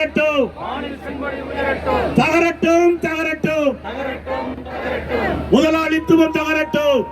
தகரட்டும். தகரட்டும் முதலாளித்துவம் தகரட்டும்.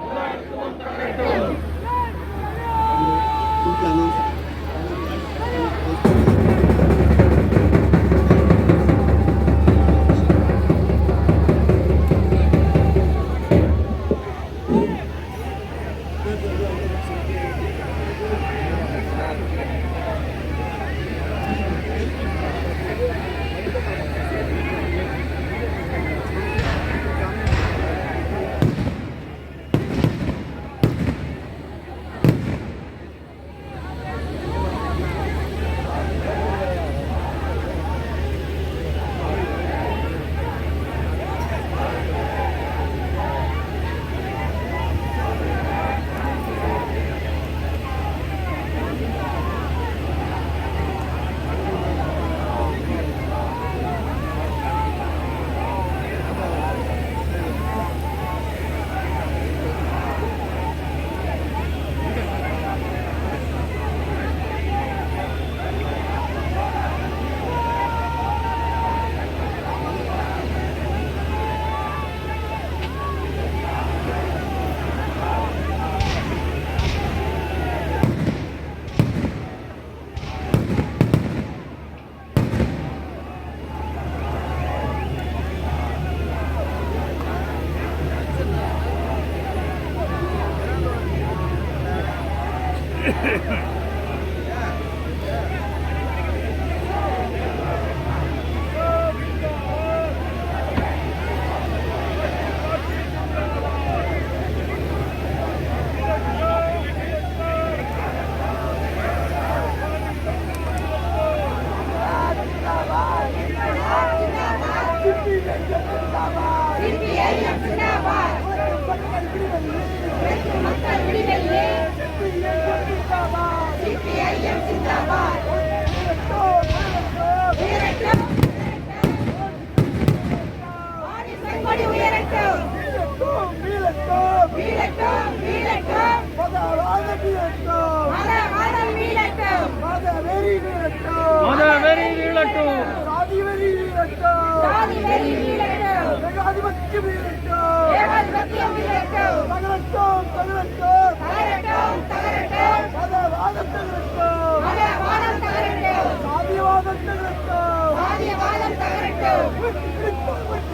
செங்கொடி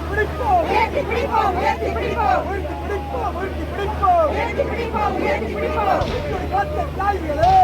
பிடிப்போம் உயர்த்தி பிடிப்போம் உயர்த்தி பிடிப்போம் உயர்த்தி பிடிப்போம்.